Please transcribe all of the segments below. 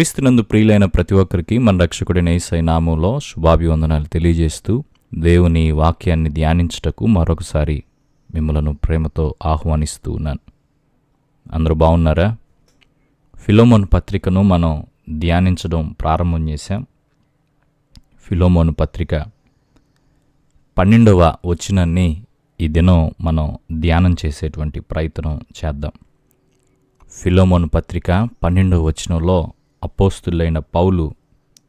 క్రీస్తునందు ప్రియులైన ప్రతి ఒక్కరికి మన రక్షకుడి నేసై నామంలో శుభాభివందనాలు తెలియజేస్తూ దేవుని వాక్యాన్ని ధ్యానించుటకు మరొకసారి మిమ్మలను ప్రేమతో ఆహ్వానిస్తూ ఉన్నాను. అందరూ బాగున్నారా? ఫిలోమోన్ పత్రికను మనం ధ్యానించడం ప్రారంభం చేశాం. ఫిలోమోన్ పత్రిక పన్నెండవ వచనాన్ని ఈ దినం మనం ధ్యానం చేసేటువంటి ప్రయత్నం చేద్దాం. ఫిలోమోన్ పత్రిక పన్నెండవ వచనంలో అపోస్తులైన పౌలు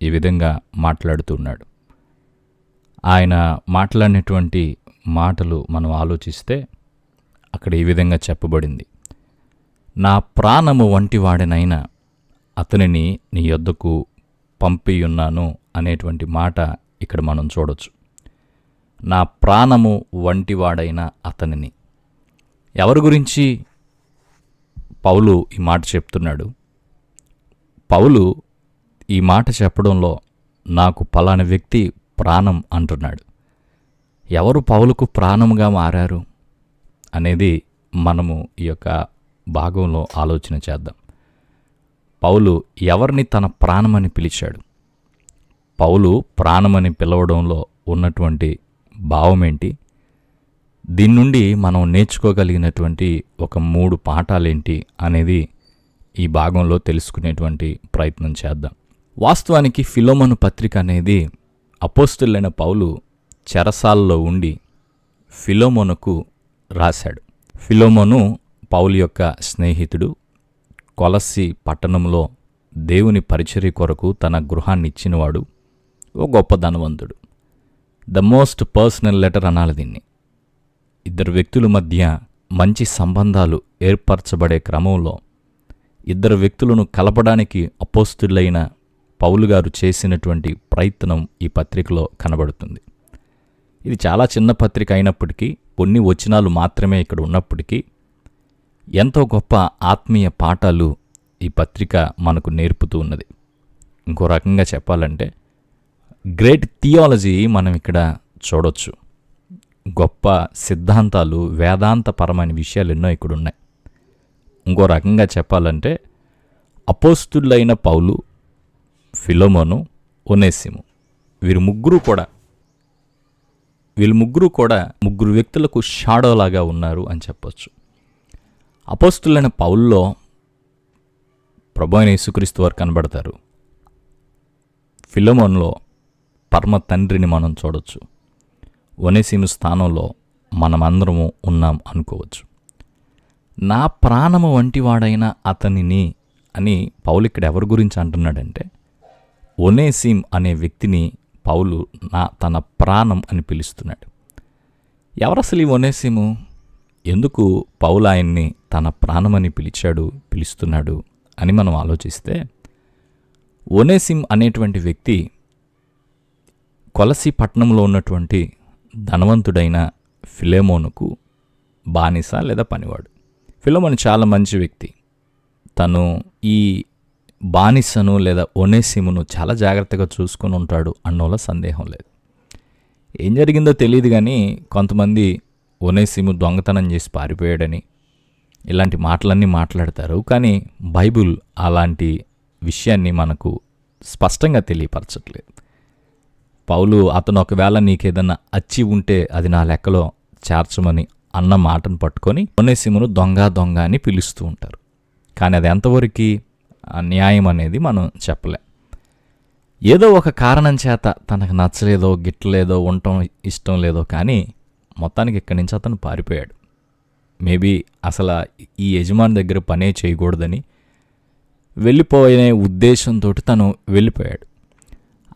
ఈ విధంగా మాట్లాడుతున్నాడు. ఆయన మాట్లాడినటువంటి మాటలు మనం ఆలోచిస్తే అక్కడ ఈ విధంగా చెప్పబడింది. నా ప్రాణము వంటివాడినైనా అతనిని నీ యొద్దకు పంపియున్నాను అనేటువంటి మాట ఇక్కడ మనం చూడొచ్చు. నా ప్రాణము వంటివాడైన అతనిని. ఎవరి గురించి పౌలు ఈ మాట చెప్తున్నాడు? పౌలు ఈ మాట చెప్పడంలో నాకు పలాని వ్యక్తి ప్రాణం అంటున్నాడు. ఎవరు పౌలుకు ప్రాణముగా మారారు అనేది మనము ఈ యొక్క భాగంలో ఆలోచన చేద్దాం. పౌలు ఎవరిని తన ప్రాణమని పిలిచాడు? పౌలు ప్రాణమని పిలవడంలో ఉన్నటువంటి భావం ఏంటి దీని నుండి మనం నేర్చుకోగలిగినటువంటి ఒక మూడు పాఠాలేంటి అనేది ఈ భాగంలో తెలుసుకునేటువంటి ప్రయత్నం చేద్దాం. వాస్తవానికి ఫిలోమను పత్రిక అనేది అపోస్తులైన పౌలు చెరసాల్లో ఉండి ఫిలోమోనుకు రాశాడు. ఫిలోమోను పౌలు యొక్క స్నేహితుడు. కొలసి పట్టణంలో దేవుని పరిచర్య కొరకు తన గృహాన్ని ఇచ్చినవాడు. ఓ గొప్ప ధనవంతుడు. ద మోస్ట్ పర్సనల్ లెటర్ అనాలి దీన్ని. ఇద్దరు వ్యక్తుల మధ్య మంచి సంబంధాలు ఏర్పరచబడే క్రమంలో ఇద్దరు వ్యక్తులను కలపడానికి అపోస్తులైన పౌలు గారు చేసినటువంటి ప్రయత్నం ఈ పత్రికలో కనబడుతుంది. ఇది చాలా చిన్న పత్రిక అయినప్పటికీ కొన్ని వచనాలు మాత్రమే ఇక్కడ ఉన్నప్పటికీ ఎంతో గొప్ప ఆత్మీయ పాఠాలు ఈ పత్రిక మనకు నేర్పుతూ ఉన్నది. ఇంకో రకంగా చెప్పాలంటే గ్రేట్ థియాలజీ మనం ఇక్కడ చూడొచ్చు. గొప్ప సిద్ధాంతాలు వేదాంతపరమైన విషయాలు ఎన్నో ఇక్కడ ఉన్నాయి ఇంకో రకంగా చెప్పాలంటే అపోస్తులైన పౌలు ఫిలోమోను ఒనేసిము. వీరు ముగ్గురు కూడా వీళ్ళు ముగ్గురు కూడా ముగ్గురు వ్యక్తులకు షాడోలాగా ఉన్నారు అని చెప్పొచ్చు. అపోస్తులైన పౌల్లో ప్రభు అయిన యేసుక్రీస్తు వారు కనబడతారు. ఫిలోమోన్లో పరమ తండ్రిని మనం చూడొచ్చు. ఒనేసిము స్థానంలో మనమందరము ఉన్నాం అనుకోవచ్చు. నా ప్రాణము వంటివాడైన అతనిని అని పౌలు ఇక్కడ ఎవరి గురించి అంటున్నాడంటే ఒనేసిమ్ అనే వ్యక్తిని పౌలు నా తన ప్రాణం అని పిలుస్తున్నాడు. ఎవరసలు ఈ ఒనేసిము? ఎందుకు పౌలు ఆయన్ని తన ప్రాణమని పిలిచాడు పిలుస్తున్నాడు అని మనం ఆలోచిస్తే ఒనేసిమ్ అనేటువంటి వ్యక్తి కొలసి పట్టణంలో ఉన్నటువంటి ధనవంతుడైన ఫిలేమోనుకు బానిస లేదా పనివాడు. ఫిలోమన్ చాలా మంచి వ్యక్తి. తను ఈ బానిసను లేదా ఒనేసిమును చాలా జాగ్రత్తగా చూసుకొని ఉంటాడు అన్నోలో సందేహం లేదు. ఏం జరిగిందో తెలియదు కానీ కొంతమంది ఒనేసిము దొంగతనం చేసి పారిపోయాడని ఇలాంటి మాటలన్నీ మాట్లాడతారు. కానీ బైబుల్ అలాంటి విషయాన్ని మనకు స్పష్టంగా తెలియపరచట్లేదు. పౌలు అతను ఒకవేళ నీకేదన్నా అచ్చి ఉంటే అది నా లెక్కలో చేర్చమని అన్న మాటను పట్టుకొని ఒనేసిమును దొంగ దొంగ అని పిలుస్తూ ఉంటారు. కానీ అది ఎంతవరకు న్యాయం అనేది మనం చెప్పలేం. ఏదో ఒక కారణం చేత తనకు నచ్చలేదో గిట్టలేదో ఉండటం ఇష్టం లేదో కానీ మొత్తానికి ఇక్కడి నుంచి అతను పారిపోయాడు. మేబీ అసలు ఈ యజమాని దగ్గర పనే చేయకూడదని వెళ్ళిపోయే ఉద్దేశంతో తను వెళ్ళిపోయాడు.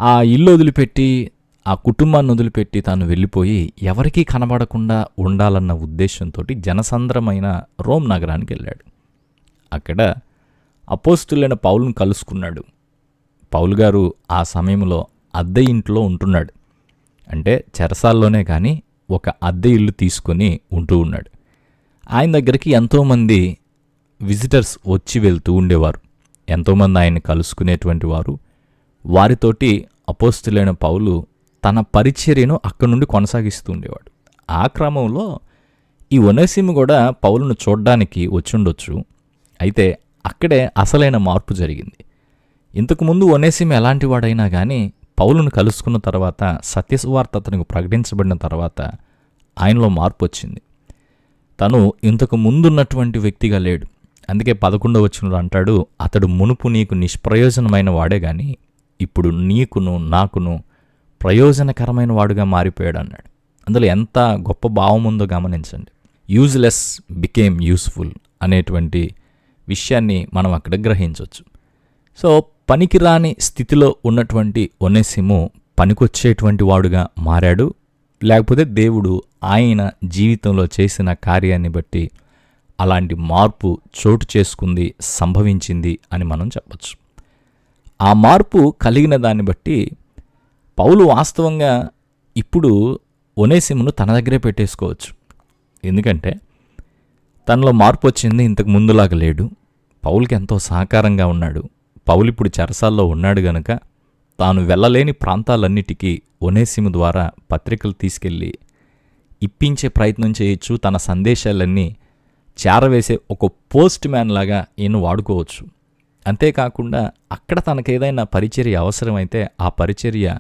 ఆ ఇల్లు వదిలిపెట్టి ఆ కుటుంబాన్ని వదిలిపెట్టి తాను వెళ్ళిపోయి ఎవరికీ కనబడకుండా ఉండాలన్న ఉద్దేశంతో జనసంద్రమైన రోమ్ నగరానికి వెళ్ళాడు. అక్కడ అపోస్తులైన పౌలును కలుసుకున్నాడు. పౌలు గారు ఆ సమయంలో అద్దె ఇంట్లో ఉంటున్నాడు. అంటే చెరసాల్లోనే కానీ ఒక అద్దె ఇల్లు తీసుకొని ఉంటూ ఉన్నాడు. ఆయన దగ్గరికి ఎంతోమంది విజిటర్స్ వచ్చి వెళ్తూ ఉండేవారు. ఎంతోమంది ఆయన్ని కలుసుకునేటువంటి వారు. వారితోటి అపోస్తులైన పౌలు తన పరిచర్యను అక్కడి నుండి కొనసాగిస్తూ ఉండేవాడు ఆ క్రమంలో ఈ ఒనేసిము కూడా పౌలను చూడ్డానికి వచ్చుండొచ్చు. అయితే అక్కడే అసలైన మార్పు జరిగింది. ఇంతకుముందు ఒనేసిమ్ ఎలాంటి వాడైనా కానీ పౌలును కలుసుకున్న తర్వాత సత్యసువార్త అతనికి ప్రకటించబడిన తర్వాత ఆయనలో మార్పు వచ్చింది. తను ఇంతకు ముందున్నటువంటి వ్యక్తిగా లేడు. అందుకే పదకొండవ వచ్చినలో అంటాడు అతడు మునుపు నీకు నిష్ప్రయోజనమైన వాడే కానీ ఇప్పుడు నీకును నాకును ప్రయోజనకరమైన వాడుగా మారిపోయాడు అన్నాడు. అందులో ఎంత గొప్ప భావం ఉందో గమనించండి. యూజ్లెస్ బికేమ్ యూస్ఫుల్ అనేటువంటి విషయాన్ని మనం అక్కడ గ్రహించవచ్చు సో పనికిరాని స్థితిలో ఉన్నటువంటి ఒనేసిము పనికొచ్చేటువంటి వాడుగా మారాడు. లేకపోతే దేవుడు ఆయన జీవితంలో చేసిన కార్యాన్ని బట్టి అలాంటి మార్పు చోటు చేసుకుంది సంభవించింది అని మనం చెప్పచ్చు. ఆ మార్పు కలిగిన దాన్ని బట్టి పౌలు వాస్తవంగా ఇప్పుడు ఒనేసిమును తన దగ్గరే పెట్టేసుకోవచ్చు. ఎందుకంటే తనలో మార్పు వచ్చింది ఇంతకు ముందులాగా లేడు. పౌలుకి ఎంతో సహకారంగా ఉన్నాడు. పౌలు ఇప్పుడు చెరసాల్లో ఉన్నాడు గనక తాను వెళ్ళలేని ప్రాంతాలన్నిటికీ ఒనేసిము ద్వారా పత్రికలు తీసుకెళ్ళి ఇప్పించే ప్రయత్నం చేయొచ్చు. తన సందేశాలన్నీ చేరవేసే ఒక పోస్ట్ మ్యాన్ లాగా ఈయన వాడుకోవచ్చు. అంతేకాకుండా అక్కడ తనకేదైనా పరిచర్య అవసరమైతే ఆ పరిచర్య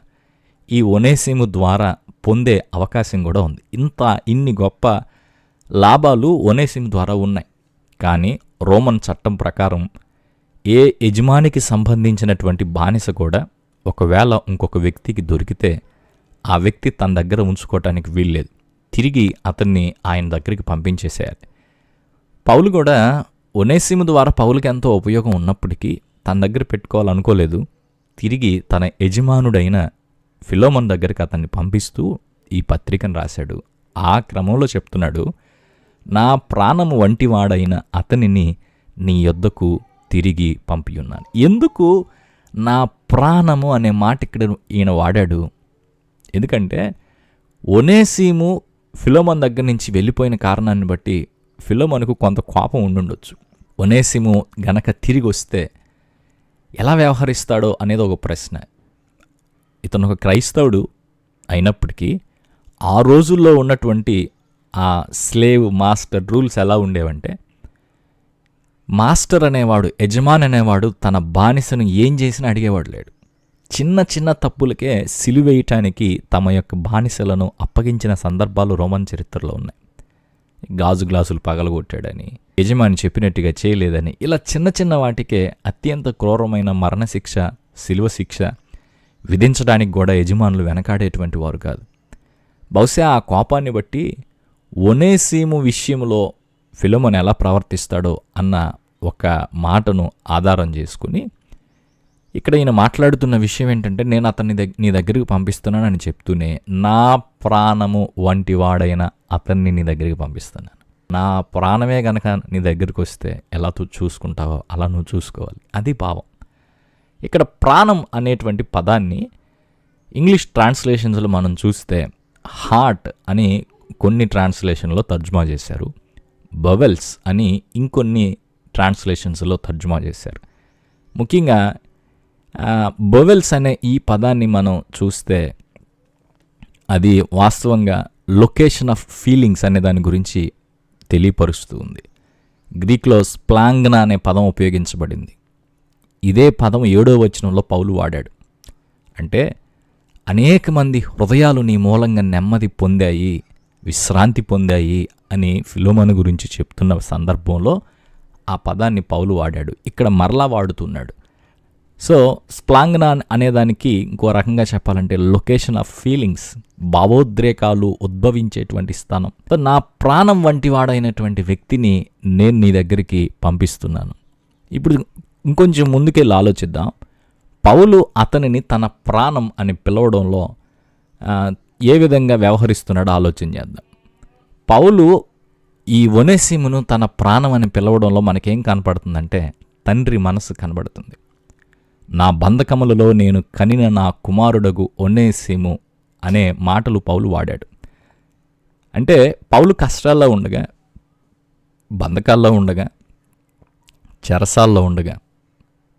ఈ ఒనేసిము ద్వారా పొందే అవకాశం కూడా ఉంది. ఇంత ఇన్ని గొప్ప లాభాలు ఒనేసిము ద్వారా ఉన్నాయి. కానీ రోమన్ చట్టం ప్రకారం ఏ యజమానికి సంబంధించినటువంటి బానిస కూడా ఒకవేళ ఇంకొక వ్యక్తికి దొరికితే ఆ వ్యక్తి తన దగ్గర ఉంచుకోవటానికి వీల్లేదు. తిరిగి అతన్ని ఆయన దగ్గరికి పంపించేసేయాలి. పౌలు కూడా ఒనేసిము ద్వారా పౌలుకి ఎంతో ఉపయోగం ఉన్నప్పటికీ తన దగ్గర పెట్టుకోవాలనుకోలేదు. తిరిగి తన యజమానుడైన ఫిలోమన్ దగ్గరికి అతన్ని పంపిస్తూ ఈ పత్రికను రాశాడు. ఆ క్రమంలో చెప్తున్నాడు నా ప్రాణము వంటివాడైన అతనిని నీ యొద్దకు తిరిగి పంపియున్నాను. ఎందుకు నా ప్రాణము అనే మాట ఇక్కడ ఈయన వాడాడు? ఎందుకంటే ఒనేసీము ఫిలోమన్ దగ్గర నుంచి వెళ్ళిపోయిన కారణాన్ని బట్టి ఫిలోమన్కు కొంత కోపం ఉండుండొచ్చు. ఒనేసిము గనక తిరిగి వస్తే ఎలా వ్యవహరిస్తాడో అనేది ఒక ప్రశ్న. ఇతను ఒక క్రైస్తవుడు అయినప్పటికీ ఆ రోజుల్లో ఉన్నటువంటి ఆ స్లేవ్ మాస్టర్ రూల్స్ ఎలా ఉండేవంటే మాస్టర్ అనేవాడు యజమాని అనేవాడు తన బానిసను ఏం చేసినా అడిగేవాడు లేడు. చిన్న చిన్న తప్పులకే సిలువేయటానికి తమ యొక్క బానిసలను అప్పగించిన సందర్భాలు రోమన్ చరిత్రలో ఉన్నాయి. గాజు గ్లాసులు పగలగొట్టాడని యజమాని చెప్పినట్టుగా చేయలేదని ఇలా చిన్న చిన్న వాటికే అత్యంత క్రూరమైన మరణశిక్ష శిలువ శిక్ష విధించడానికి కూడా యజమానులు వెనకాడేటువంటి వారు కాదు. బహుశా ఆ కోపాన్ని బట్టి ఒనేసీము విషయంలో ఫిలోమన్ ఎలా ప్రవర్తిస్తాడో అన్న ఒక మాటను ఆధారం చేసుకుని ఇక్కడ ఈయన మాట్లాడుతున్న విషయం ఏంటంటే నేను అతన్ని దగ్ నీ దగ్గరికి పంపిస్తున్నానని చెప్తూనే నా ప్రాణము వంటి వాడైన అతన్ని నీ దగ్గరికి పంపిస్తున్నాను. నా ప్రాణమే గనక నీ దగ్గరికి వస్తే ఎలా చూసుకుంటావో అలా నువ్వు చూసుకోవాలి. అది పావం ఇక్కడ ప్రాణం అనేటువంటి పదాన్ని ఇంగ్లీష్ ట్రాన్స్లేషన్స్లో మనం చూస్తే హార్ట్ అని కొన్ని ట్రాన్స్లేషన్లో తర్జుమా చేశారు. బవెల్స్ అని ఇంకొన్ని ట్రాన్స్లేషన్స్లో తర్జుమా చేశారు. ముఖ్యంగా బొవెల్స్ అనే ఈ పదాన్ని మనం చూస్తే అది వాస్తవంగా లొకేషన్ ఆఫ్ ఫీలింగ్స్ అనే దాని గురించి తెలియపరుస్తుంది గ్రీక్లో స్ప్లాంగ్నా అనే పదం ఉపయోగించబడింది. ఇదే పదం ఏడో వచనంలో పౌలు వాడాడు. అంటే అనేక మంది హృదయాలు నీ మూలంగా నెమ్మది పొందాయి విశ్రాంతి పొందాయి అని ఫిలోమను గురించి చెప్తున్న సందర్భంలో ఆ పదాన్ని పౌలు వాడాడు. ఇక్కడ మరలా వాడుతున్నాడు. సో స్ప్లాంగ్నా అనేదానికి ఇంకో రకంగా చెప్పాలంటే లొకేషన్ ఆఫ్ ఫీలింగ్స్ భావోద్రేకాలు ఉద్భవించేటువంటి స్థానం. సో నా ప్రాణం వంటి వాడైనటువంటి వ్యక్తిని నేను నీ దగ్గరికి పంపిస్తున్నాను. ఇప్పుడు ఇంకొంచెం ముందుకెళ్ళి ఆలోచిద్దాం. పౌలు అతనిని తన ప్రాణం అని పిలవడంలో ఏ విధంగా వ్యవహరిస్తున్నాడో ఆలోచన చేద్దాం. పౌలు ఈ ఒనేసిమును తన ప్రాణం అని పిలవడంలో మనకేం కనపడుతుందంటే తండ్రి మనసు కనబడుతుంది. నా బంధకములలో నేను కనిన నా కుమారుడగు ఒనేసిము అనే మాటలు పౌలు వాడాడు. అంటే పౌలు కష్టాల్లో ఉండగా బంధకాల్లో ఉండగా చెరసాల్లో ఉండగా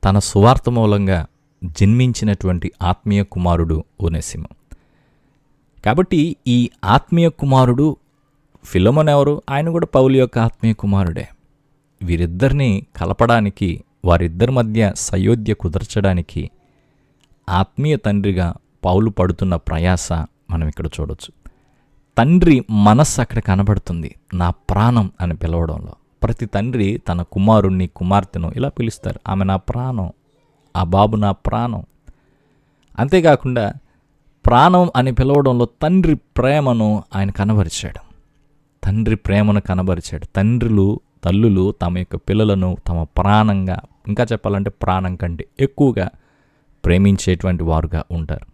తన సువార్త మూలంగా జన్మించినటువంటి ఆత్మీయ కుమారుడు ఓనేసిమ. కాబట్టి ఈ ఆత్మీయ కుమారుడు ఫిలోమన్ ఎవరు? ఆయన కూడా పౌలు యొక్క ఆత్మీయ కుమారుడే. వీరిద్దరిని కలపడానికి వారిద్దరి మధ్య సయోధ్య కుదర్చడానికి ఆత్మీయ తండ్రిగా పౌలు పడుతున్న ప్రయాస మనం ఇక్కడ చూడొచ్చు. తండ్రి మనస్సు అక్కడ కనబడుతుంది నా ప్రాణం అని పిలవడంలో. ప్రతి తండ్రి తన కుమారుణ్ణి కుమార్తెను ఇలా పిలుస్తారు. ఆమె నా ప్రాణం ఆ బాబు నా ప్రాణం. అంతేకాకుండా ప్రాణం అని పిలవడంలో తండ్రి ప్రేమను ఆయన కనబరిచాడు. తండ్రి ప్రేమను కనబరిచాడు. తండ్రులు తల్లులు తమ యొక్క పిల్లలను తమ ప్రాణంగా ఇంకా చెప్పాలంటే ప్రాణం కంటే ఎక్కువగా ప్రేమించేటువంటి వారుగా ఉంటారు.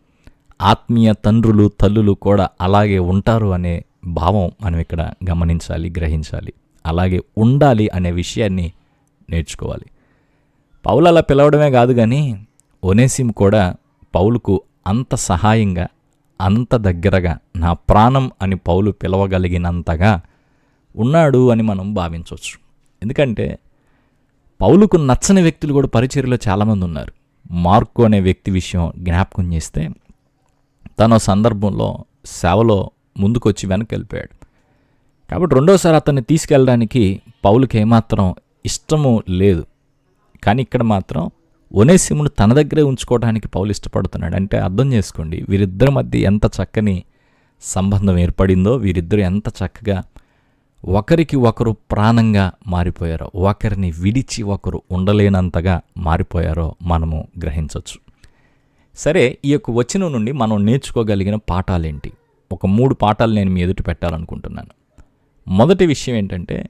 ఆత్మీయ తండ్రులు తల్లులు కూడా అలాగే ఉంటారు అనే భావం మనం ఇక్కడ గమనించాలి గ్రహించాలి. అలాగే ఉండాలి అనే విషయాన్ని నేర్చుకోవాలి. పౌలు అలా పిలవడమే కాదు కానీ ఒనేసిం కూడా పౌలుకు అంత సహాయంగా అంత దగ్గరగా నా ప్రాణం అని పౌలు పిలవగలిగినంతగా ఉన్నాడు అని మనం భావించవచ్చు. ఎందుకంటే పౌలుకు నచ్చని వ్యక్తులు కూడా పరిచర్లో చాలామంది ఉన్నారు. మార్కు అనే వ్యక్తి విషయం జ్ఞాపకం చేస్తే తన సందర్భంలో సేవలో ముందుకొచ్చి వెనక్కి వెళ్ళిపోయాడు కాబట్టి రెండోసారి అతన్ని తీసుకెళ్ళడానికి పౌలుకి ఏమాత్రం ఇష్టము లేదు. కానీ ఇక్కడ మాత్రం ఒనేసిమును తన దగ్గరే ఉంచుకోవడానికి పౌలు ఇష్టపడుతున్నాడు. అంటే అర్థం చేసుకోండి వీరిద్దరి మధ్య ఎంత చక్కని సంబంధం ఏర్పడిందో వీరిద్దరు ఎంత చక్కగా ఒకరికి ఒకరు ప్రాణంగా మారిపోయారో ఒకరిని విడిచి ఒకరు ఉండలేనంతగా మారిపోయారో మనము గ్రహించవచ్చు సరే ఈ యొక్క వచనం నుండి మనం నేర్చుకోగలిగిన పాఠాలేంటి? ఒక మూడు పాఠాలు నేను మీ ఎదుటి పెట్టాలనుకుంటున్నాను. మొదటి విషయం ఏంటంటే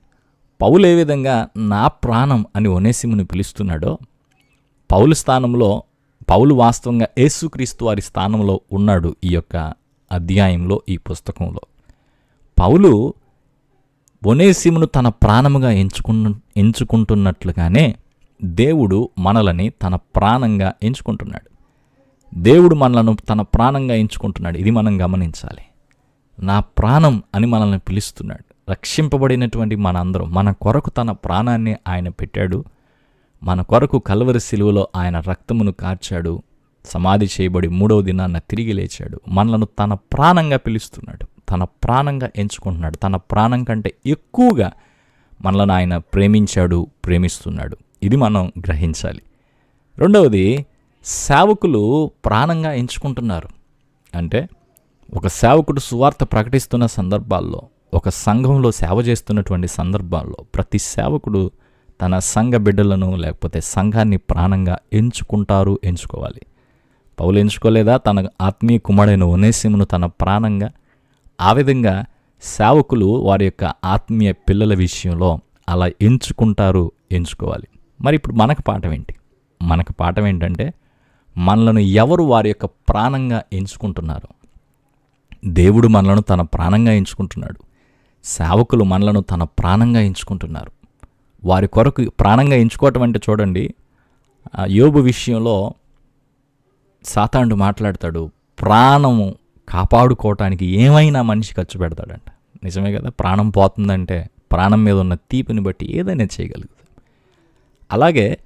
పౌలు ఏ విధంగా నా ప్రాణం అని ఒనేసిముని పిలుస్తున్నాడో పౌలు స్థానంలో పౌలు వాస్తవంగా యేసుక్రీస్తు వారి స్థానంలో ఉన్నాడు ఈ యొక్క అధ్యాయంలో ఈ పుస్తకంలో. పౌలు ఒనేసిమును తన ప్రాణముగా ఎంచుకున్న ఎంచుకుంటున్నట్లుగానే దేవుడు మనలని తన ప్రాణంగా ఎంచుకుంటున్నాడు. దేవుడు మనలను తన ప్రాణంగా ఎంచుకుంటున్నాడు. ఇది మనం గమనించాలి. నా ప్రాణం అని మనల్ని పిలుస్తున్నాడు. రక్షింపబడినటువంటి మనందరం. మన కొరకు తన ప్రాణాన్ని ఆయన పెట్టాడు. మన కొరకు కలవరి శిలువలో ఆయన రక్తమును కార్చాడు. సమాధి చేయబడి మూడవ దినాన్న తిరిగి లేచాడు. మనలను తన ప్రాణంగా పిలుస్తున్నాడు. తన ప్రాణంగా ఎంచుకుంటున్నాడు. తన ప్రాణం కంటే ఎక్కువగా మనలను ఆయన ప్రేమించాడు ప్రేమిస్తున్నాడు. ఇది మనం గ్రహించాలి. రెండవది సేవకులు ప్రాణంగా ఎంచుకుంటున్నారు. అంటే ఒక సేవకుడు సువార్త ప్రకటిస్తున్న సందర్భాల్లో ఒక సంఘంలో సేవ చేస్తున్నటువంటి సందర్భాల్లో ప్రతి సేవకుడు తన సంఘ బిడ్డలను లేకపోతే సంఘాన్ని ప్రాణంగా ఎంచుకుంటారు ఎంచుకోవాలి. పౌలు ఎంచుకోలేదా? తన ఆత్మీయ కుమారుడైన ఒనేసిమును తన ప్రాణంగా? ఆ విధంగా సేవకులు వారి యొక్క ఆత్మీయ పిల్లల విషయంలో అలా ఎంచుకుంటారు ఎంచుకోవాలి. మరి ఇప్పుడు మనకు పాఠం ఏంటి? మనకు పాఠం ఏంటంటే మనలను ఎవరు వారి యొక్క ప్రాణంగా ఎంచుకుంటున్నారు? దేవుడు మనలను తన ప్రాణంగా ఎంచుకుంటున్నాడు. సేవకులు మనలను తన ప్రాణంగా ఎంచుకుంటున్నారు. వారి కొరకు ప్రాణంగా ఎంచుకోవటం అంటే చూడండి ఆ యోబు విషయంలో సాతాండు మాట్లాడతాడు ప్రాణము కాపాడుకోవటానికి ఏమైనా మనిషి ఖర్చు పెడతాడంట. నిజమే కదా? ప్రాణం పోతుందంటే ప్రాణం మీద ఉన్న తీపిని బట్టి ఏదైనా చేయగలుగుతాం అలాగే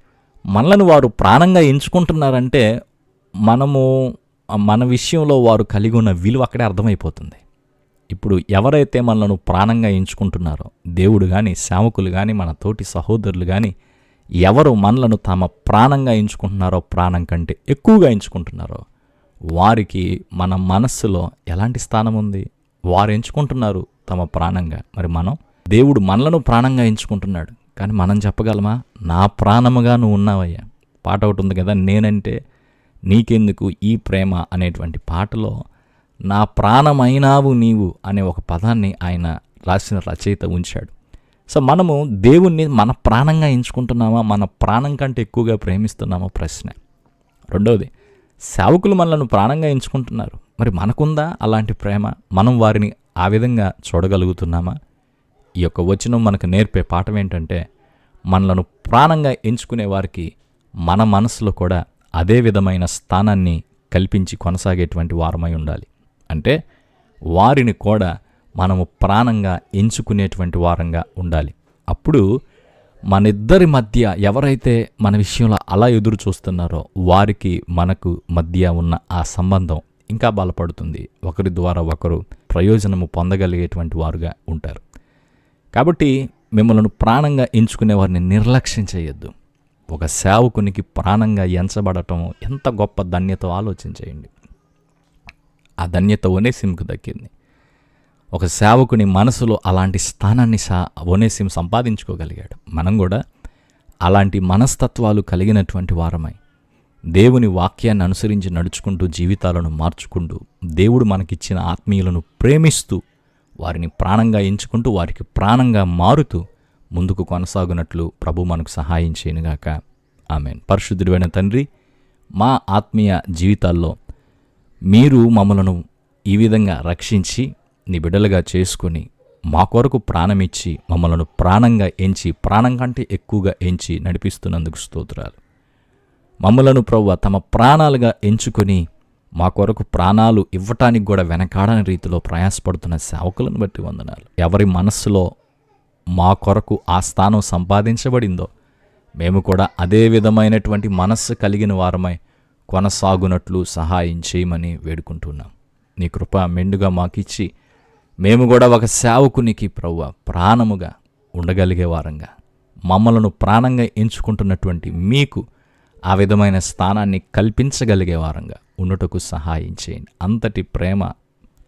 మనలను వారు ప్రాణంగా ఎంచుకుంటున్నారంటే మనము మన విషయంలో వారు కలిగి ఉన్న విలువ అక్కడే అర్థమైపోతుంది. ఇప్పుడు ఎవరైతే మనలను ప్రాణంగా ఎంచుకుంటున్నారో దేవుడు కానీ సేవకులు కానీ మన తోటి సహోదరులు కానీ ఎవరు మనలను తమ ప్రాణంగా ఎంచుకుంటున్నారో ప్రాణం కంటే ఎక్కువగా ఎంచుకుంటున్నారో వారికి మన మనస్సులో ఎలాంటి స్థానం ఉంది? వారు ఎంచుకుంటున్నారు తమ ప్రాణంగా. మరి మనం దేవుడు మనలను ప్రాణంగా ఎంచుకుంటున్నాడు. కానీ మనం చెప్పగలమా? నా ప్రాణముగా నువ్వు ఉన్నావయ్యా. పాట ఒకటి ఉంది కదా నేనంటే నీకెందుకు ఈ ప్రేమ అనేటువంటి పాటలో నా ప్రాణమైనావు నీవు అనే ఒక పదాన్ని ఆయన రాసిన రచయిత ఉంచాడు. సో మనము దేవుణ్ణి మన ప్రాణంగా ఎంచుకుంటున్నామా? మన ప్రాణం కంటే ఎక్కువగా ప్రేమిస్తున్నామా? ప్రశ్న. రెండవది సేవకులు మనలను ప్రాణంగా ఎంచుకుంటున్నారు. మరి మనకుందా అలాంటి ప్రేమ? మనం వారిని ఆ విధంగా చూడగలుగుతున్నామా? ఈ యొక్క వచనం మనకు నేర్పే పాఠం ఏంటంటే మనలను ప్రాణంగా ఎంచుకునే వారికి మన మనసులో కూడా అదే విధమైన స్థానాన్ని కల్పించి కొనసాగేటువంటి వారమై ఉండాలి. అంటే వారిని కూడా మనము ప్రాణంగా ఎంచుకునేటువంటి వారంగా ఉండాలి. అప్పుడు మనిద్దరి మధ్య ఎవరైతే మన విషయంలో అలా ఎదురు చూస్తున్నారో వారికి మనకు మధ్య ఉన్న ఆ సంబంధం ఇంకా బలపడుతుంది. ఒకరి ద్వారా ఒకరు ప్రయోజనము పొందగలిగేటువంటి వారుగా ఉంటారు. కాబట్టి మిమ్మల్ని ప్రాణంగా ఎంచుకునే వారిని నిర్లక్ష్యం చేయొద్దు. ఒక సేవకునికి ప్రాణంగా ఎంచబడటం ఎంత గొప్ప ధన్యతో ఆలోచించేయండి. ఆ ధన్యత ఒనేసిమ్కు దక్కింది. ఒక సేవకుని మనసులో అలాంటి స్థానాన్ని సా ఒనేసిం సంపాదించుకోగలిగాడు. మనం కూడా అలాంటి మనస్తత్వాలు కలిగినటువంటి వారమై దేవుని వాక్యాన్ని అనుసరించి నడుచుకుంటూ జీవితాలను మార్చుకుంటూ దేవుడు మనకిచ్చిన ఆత్మీయులను ప్రేమిస్తూ వారిని ప్రాణంగా ఎంచుకుంటూ వారికి ప్రాణంగా మారుతూ ముందుకు కొనసాగునట్లు ప్రభు మనకు సహాయం చేయనుగాక. ఆమెన్. పరిశుద్ధుడైన తండ్రి మా ఆత్మీయ జీవితాల్లో మీరు మమ్మలను ఈ విధంగా రక్షించి నీ బిడ్డలుగా చేసుకొని మా కొరకు ప్రాణమిచ్చి మమ్మలను ప్రాణంగా ఎంచి ప్రాణం కంటే ఎక్కువగా ఎంచి నడిపిస్తున్నందుకు స్తోత్రాలు. మమ్మలను ప్రవ్వ తమ ప్రాణాలుగా ఎంచుకొని మా కొరకు ప్రాణాలు ఇవ్వటానికి కూడా వెనకాడని రీతిలో ప్రయాసపడుతున్న సేవకులను బట్టి వందనాలు. ఎవరి మనస్సులో మా కొరకు ఆ స్థానం సంపాదించబడిందో మేము కూడా అదే విధమైనటువంటి మనస్సు కలిగిన వారమై కొనసాగునట్లు సహాయం చేయమని వేడుకుంటున్నాం. నీ కృప మెండుగా మాకిచ్చి మేము కూడా ఒక సేవకునికి ప్రవ్వ ప్రాణముగా ఉండగలిగే వారంగా మమ్మలను ప్రాణంగా ఎంచుకుంటున్నటువంటి మీకు ఆ విధమైన స్థానాన్ని కల్పించగలిగే వారంగా ఉండుటకు సహాయం చేయండి. అంతటి ప్రేమ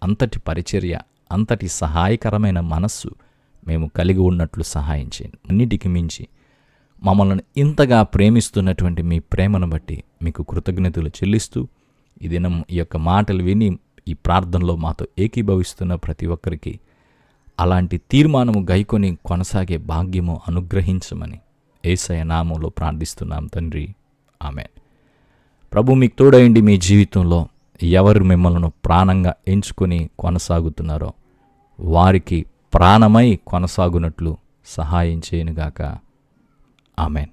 అంతటి పరిచర్య అంతటి సహాయకరమైన మనస్సు మేము కలిగి ఉన్నట్లు సహాయం చేయండి. అన్నిటికి మించి మమ్మల్ని ఇంతగా ప్రేమిస్తున్నటువంటి మీ ప్రేమను బట్టి మీకు కృతజ్ఞతలు చెల్లిస్తూ ఈ దినం ఈ యొక్క మాటలు విని ఈ ప్రార్థనలో మాతో ఏకీభవిస్తున్న ప్రతి ఒక్కరికి అలాంటి తీర్మానము గైకొని కొనసాగే భాగ్యము అనుగ్రహించమని ఏసయ నామంలో ప్రార్థిస్తున్నాం తండ్రి. ఆమె ప్రభు మీకు తోడయండి మీ జీవితంలో ఎవరు మిమ్మల్ని ప్రాణంగా ఎంచుకొని కొనసాగుతున్నారో వారికి ప్రాణమై కొనసాగునట్లు సహాయం చేయనుగాక. ఆమెన్